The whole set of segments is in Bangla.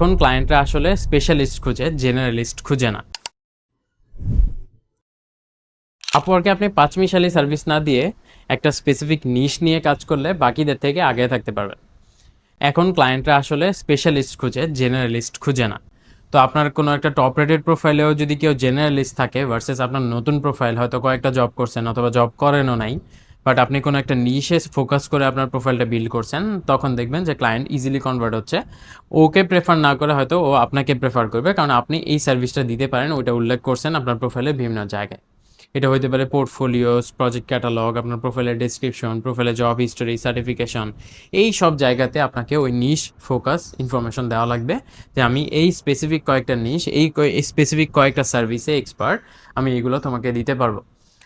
এখন ক্লায়েন্টরা আসলে স্পেশালিস্ট খুঁজে জেনারেলিস্ট খুঁজে না। আপওয়ার্কে আপনি পাঁচমিশালি সার্ভিস না দিয়ে একটা স্পেসিফিক নিশ নিয়ে কাজ করলে বাকিদের থেকে আগে থাকতে পারবেন। এখন ক্লায়েন্টরা আসলে স্পেশালিস্ট খুঁজে জেনারেলিস্ট খুঁজে না। তো আপনার কোনো একটা টপ রেটেড প্রোফাইলেও যদি কেউ জেনারেলিস্ট থাকে ভার্সেস আপনার নতুন প্রোফাইল হয়তো কয়েকটা জব করছেন অথবা জব করেনও নাই বাট আপনি কোনো একটা নিশে ফোকাস করে আপনার প্রোফাইলটা বিল্ড করছেন, তখন দেখবেন যে ক্লায়েন্ট ইজিলি কনভার্ট হচ্ছে। ওকে প্রেফার না করে হয়তো ও আপনাকে প্রেফার করবে, কারণ আপনি এই সার্ভিসটা দিতে পারেন, ওইটা উল্লেখ করছেন আপনার প্রোফাইলে বিভিন্ন জায়গায়। এটা হইতে পারে পোর্টফোলিওস প্রজেক্ট ক্যাটালগ আপনার প্রোফাইলের ডেসক্রিপশন প্রোফাইলের জব হিস্টোরি সার্টিফিকেশন এই সব জায়গাতে আপনাকে ওই নিশ ফোকাস ইনফরমেশন দেওয়া লাগবে যে আমি এই স্পেসিফিক কয়েকটা নিশ এই স্পেসিফিক কয়েকটা সার্ভিসে এক্সপার্ট আমি এগুলো তোমাকে দিতে পারব।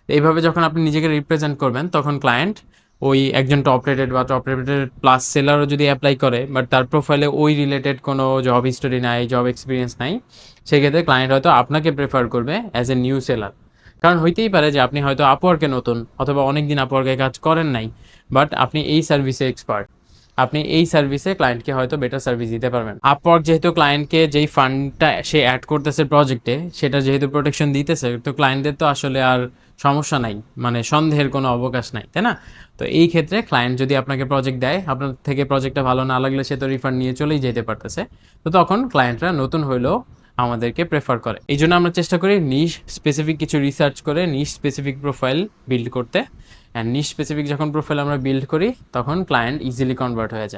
এইভাবে যখন আপনি নিজেকে রিপ্রেজেন্ট করবেন, তখন ক্লায়েন্ট ওই একজন টপ রেটেড বা টপ রেটেড প্লাস সেলারও যদি অ্যাপ্লাই করে বাট তার প্রোফাইলে ওই রিলেটেড কোনো জব হিস্টোরি নাই জব এক্সপিরিয়েন্স নাই, সেক্ষেত্রে ক্লায়েন্ট হয়তো আপনাকে প্রেফার করবে অ্যাজ এ নিউ সেলার কারণ হইতেই পারে যে আপনি হয়তো আপওয়ার্কে নতুন অথবা অনেক দিন আপওয়ার্কে কাজ করেন নাই বাট আপনি এই সার্ভিসে এক্সপার্ট আপনি এই সার্ভিসে ক্লায়েন্টকে হয়তো বেটার সার্ভিস দিতে পারবেন। আপওয়ার্ক যেহেতু ক্লায়েন্টকে যেই ফান্ডটা সে অ্যাড করতেছে প্রজেক্টে সেটা যেহেতু প্রোটেকশন দিতেছে, তো ক্লায়েন্টদের তো আসলে আর সমস্যা নাই মানে সন্দেহের কোনো অবকাশ নাই, তাই না? তো এই ক্ষেত্রে ক্লায়েন্ট যদি আপনাকে প্রজেক্ট দেয়, আপনার থেকে প্রজেক্টটা ভালো না লাগলে সে তো রিফান্ড নিয়ে চলেই যেতে পারতেছে। তো তখন ক্লায়েন্টরা নতুন হইলেও আমাদেরকে প্রেফার করে। এই জন্য আমরা চেষ্টা করি নিশ স্পেসিফিক কিছু রিসার্চ করে নিশ স্পেসিফিক প্রোফাইল বিল্ড করতে। অ্যান্ড নিশ স্পেসিফিক যখন প্রোফাইল আমরা বিল্ড করি, তখন ক্লায়েন্ট ইজিলি কনভার্ট হয়ে যায়।